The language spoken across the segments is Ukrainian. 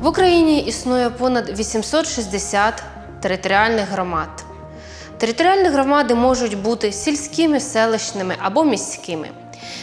В Україні існує понад 860 територіальних громад. Територіальні громади можуть бути сільськими, селищними або міськими.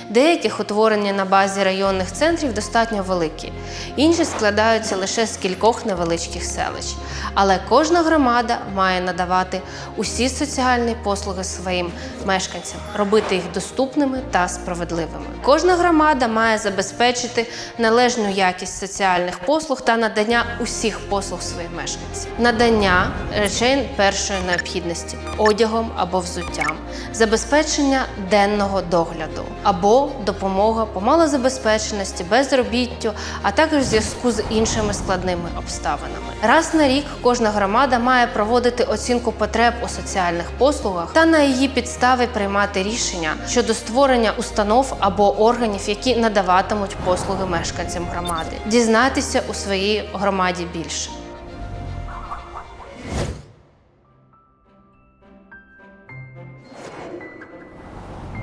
Деяких утворені на базі районних центрів достатньо великі, інші складаються лише з кількох невеличких селищ. Але кожна громада має надавати усі соціальні послуги своїм мешканцям, робити їх доступними та справедливими. Кожна громада має забезпечити належну якість соціальних послуг та надання усіх послуг своїм мешканцям, надання речей першої необхідності одягом або взуттям, забезпечення денного догляду або допомога по малозабезпеченості, безробіттю, а також в зв'язку з іншими складними обставинами. Раз на рік кожна громада має проводити оцінку потреб у соціальних послугах та на її підставі приймати рішення щодо створення установ або органів, які надаватимуть послуги мешканцям громади. Дізнайтеся у своїй громаді більше.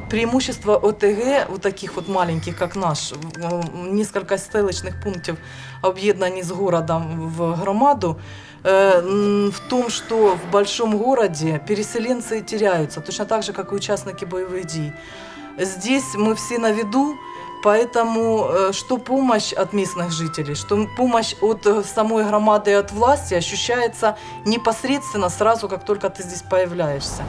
Преимущество ОТГ у таких вот маленьких, как наш, в- несколько селищных пунктів об'єднані з городом в громаду, э, м, в том, что в большом городе переселенцы теряются, точно так же, как и участники боевых дій. Здесь мы все на виду, поэтому э, что помощь от местных жителей, что помощь от э, самой громады и от власти ощущается непосредственно сразу, как только ты здесь появляешься.